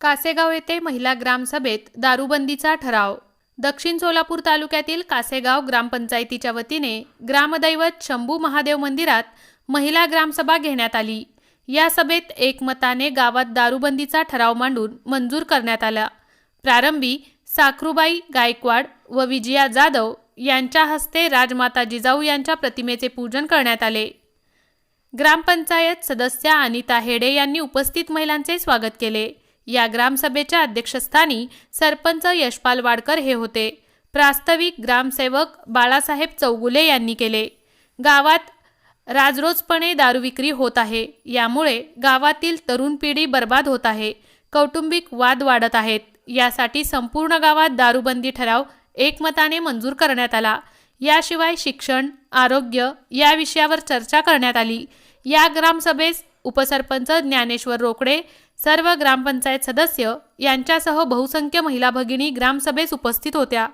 कासेगाव येथे महिला ग्रामसभेत दारूबंदीचा ठराव. दक्षिण सोलापूर तालुक्यातील कासेगाव ग्रामपंचायतीच्या वतीने ग्रामदैवत शंभू महादेव मंदिरात महिला ग्रामसभा घेण्यात आली. या सभेत एकमताने गावात दारूबंदीचा ठराव मांडून मंजूर करण्यात आला. प्रारंभी साखरूबाई गायकवाड व विजया जाधव यांच्या हस्ते राजमाता जिजाऊ यांच्या प्रतिमेचे पूजन करण्यात आले. ग्रामपंचायत सदस्या अनिता हेडे यांनी उपस्थित महिलांचे स्वागत केले. या ग्रामसभेच्या अध्यक्षस्थानी सरपंच यशपाल वाडकर हे होते. प्रास्ताविक ग्रामसेवक बाळासाहेब चौगुले यांनी केले. गावात राजरोजपणे दारू विक्री होत आहे. यामुळे गावातील तरुण पिढी बर्बाद होत आहे. कौटुंबिक वाद वाढत आहेत. यासाठी संपूर्ण गावात दारूबंदी ठराव एकमताने मंजूर करण्यात आला. याशिवाय शिक्षण आरोग्य या विषयावर चर्चा करण्यात आली. या ग्रामसभेस उपसरपंच ज्ञानेश्वर रोकडे सर्व ग्रामपंचायत सदस्य यांच्यासह बहुसंख्य महिला भगिनी ग्रामसभेस उपस्थित होत्या.